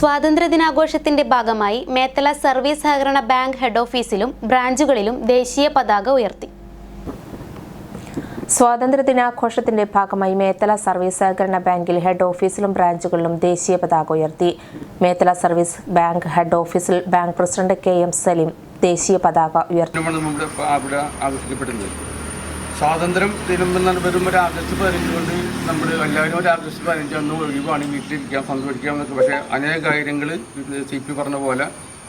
സ്വാതന്ത്ര്യദിനാഘോഷത്തിന്റെ ഭാഗമായി മേത്തല സർവീസ് സഹകരണ bank head ഓഫീസിലും ബ്രാഞ്ചുകളിലും ദേശീയ പതാക ഉയർത്തി. സ്വാതന്ത്ര്യ ദിനാഘോഷത്തിന്റെ ഭാഗമായി മേത്തല സർവീസ് സഹകരണ ബാങ്കിൽ ഹെഡ് ഓഫീസിലും ബ്രാഞ്ചുകളിലും ദേശീയ പതാക ഉയർത്തി. മേത്തല സർവീസ് ബാങ്ക് ഹെഡ് ഓഫീസിൽ bank president K M Saleem ദേശീയ പതാക ഉയർത്തി. സ്വാതന്ത്ര്യം എന്ന് വരുമ്പോൾ ഒരു ആഗസ്റ്റ് പതിനഞ്ച് കൊണ്ട് നമ്മൾ എല്ലാവരും ഒരു ആഗസ്റ്റ് പതിനഞ്ച് അന്ന് ഒഴിവാണ് വീട്ടിലിരിക്കാം പങ്കുവയ്ക്കാം എന്നൊക്കെ. പക്ഷേ അനേക കാര്യങ്ങൾ സി പി പറഞ്ഞ പോലെ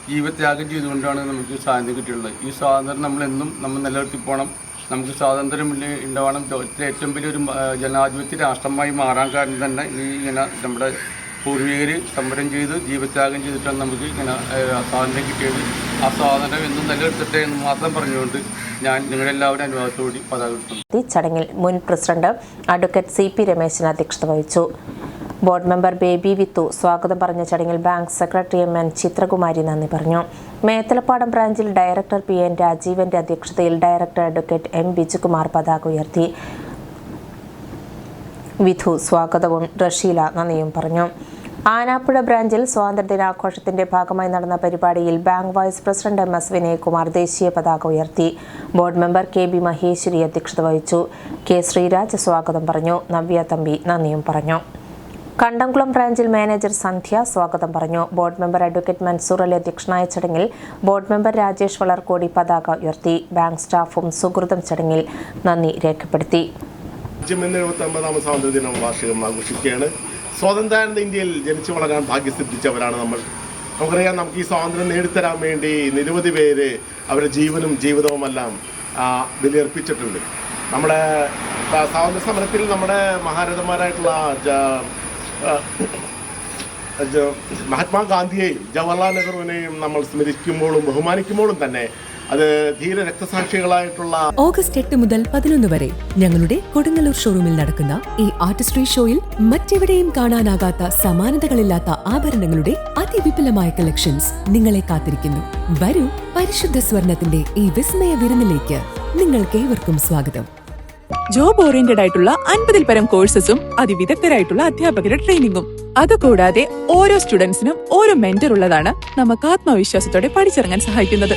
ജീവത്യാഗം ചെയ്തുകൊണ്ടാണ് നമുക്ക് സ്വാതന്ത്ര്യം കിട്ടിയുള്ളത് ഈ സ്വാതന്ത്ര്യം നമ്മളെന്നും നമ്മൾ നിലനിർത്തി പോകണം നമുക്ക് സ്വാതന്ത്ര്യം ഉണ്ടാവണം. ഏറ്റവും വലിയൊരു ജനാധിപത്യ രാഷ്ട്രമായി മാറാൻ കാരണം തന്നെ ഈ ഇങ്ങനെ നമ്മുടെ പൂർവികർ സമരം ചെയ്ത് ജീവത്യാഗം ചെയ്തിട്ടാണ് നമുക്ക് ഇങ്ങനെ സ്വാതന്ത്ര്യം കിട്ടിയത്. ആ സ്വാതന്ത്ര്യം എന്നും നിലനിർത്തട്ടെ എന്ന് മാത്രം പറഞ്ഞുകൊണ്ട് ഞാൻ നിങ്ങളെല്ലാവരും അനുവാദത്തോടി പതാക ചടങ്ങിൽ മുൻ president advocate C P Rameshan അധ്യക്ഷത വഹിച്ചു. ബോർഡ് മെമ്പർ ബേബി വിത്തു സ്വാഗതം പറഞ്ഞ ചടങ്ങിൽ bank secretary M N Chitrakumari നന്ദി പറഞ്ഞു. മേത്തലപ്പാടം ബ്രാഞ്ചിൽ ഡയറക്ടർ പി എൻ രാജീവന്റെ അധ്യക്ഷതയിൽ ഡയറക്ടർ അഡ്വക്കേറ്റ് എം ബിജുകുമാർ പതാക ഉയർത്തി. വിധു സ്വാഗതവും റഷീല നന്ദിയും പറഞ്ഞു. ആനാപ്പുഴ ബ്രാഞ്ചിൽ സ്വാതന്ത്ര്യദിനാഘോഷത്തിന്റെ ഭാഗമായി നടന്ന പരിപാടിയിൽ bank vice president M S Vinayakumar ദേശീയ പതാക ഉയർത്തി. Board member K B Maheshwari അധ്യക്ഷത വഹിച്ചു. കെ ശ്രീരാജ് സ്വാഗതം പറഞ്ഞു. നവ്യ തമ്പി നന്ദിയും പറഞ്ഞു. കണ്ടംകുളം ബ്രാഞ്ചിൽ മാനേജർ സന്ധ്യ സ്വാഗതം പറഞ്ഞു. Board member advocate Mansoor Ali അധ്യക്ഷനായ ചടങ്ങിൽ ബോർഡ് മെമ്പർ രാജേഷ് വളർക്കോടി പതാക ഉയർത്തി. ബാങ്ക് സ്റ്റാഫും സുഹൃതം ചടങ്ങിൽ നന്ദി രേഖപ്പെടുത്തി. രാജ്യം എന്ന് എഴുപത്തി ഒമ്പതാമത് സ്വാതന്ത്ര്യ ദിനം വാർഷികം ആഘോഷിക്കുകയാണ്. സ്വാതന്ത്ര്യാനന്ദ ഇന്ത്യയിൽ ജനിച്ചു വളരാൻ ഭാഗ്യസിദ്ധിച്ചവരാണ് നമ്മൾ. നമുക്കറിയാം നമുക്ക് ഈ സ്വാതന്ത്ര്യം നേടിത്തരാൻ വേണ്ടി നിരവധി പേര് അവരുടെ ജീവനും ജീവിതവുമെല്ലാം ബലിയർപ്പിച്ചിട്ടുണ്ട്. നമ്മുടെ സ്വാതന്ത്ര്യ സമരത്തിൽ നമ്മുടെ മഹാരഥന്മാരായിട്ടുള്ള മഹാത്മാഗാന്ധിയെയും ജവഹർലാൽ നെഹ്റുവിനെയും നമ്മൾ സ്മരിക്കുമ്പോഴും ബഹുമാനിക്കുമ്പോഴും തന്നെ അത് ധീര രക്തസാക്ഷികളായിട്ടുള്ള ഓഗസ്റ്റ് എട്ട് മുതൽ പതിനൊന്ന് വരെ ഞങ്ങളുടെ കൊടുങ്ങല്ലൂർ ഷോറൂമിൽ നടക്കുന്ന ഈ ആർട്ടിസ്ട്രി ഷോയിൽ മറ്റെവിടെയും കാണാനാകാത്ത സമാനതകളില്ലാത്ത ആഭരണങ്ങളുടെ അതിവിപുലമായ കളക്ഷൻസ് നിങ്ങളെ കാത്തിരിക്കുന്നു. വരൂ പരിശുദ്ധ സ്വർണത്തിന്റെ ഈ വിസ്മയ വിരുന്നിലേക്ക് നിങ്ങൾക്കേവർക്കും സ്വാഗതം. ജോബ് ഓറിയന്റഡ് ആയിട്ടുള്ള അൻപതിൽ പരം കോഴ്സസും അതിവിദഗ്ധരായിട്ടുള്ള അധ്യാപകരുടെ ട്രെയിനിങ്ങും അതുകൂടാതെ ഓരോ സ്റ്റുഡൻസിനും ഓരോ മെന്റർ ഉള്ളതാണ് നമുക്ക് ആത്മവിശ്വാസത്തോടെ പഠിച്ചിറങ്ങാൻ സഹായിക്കുന്നത്.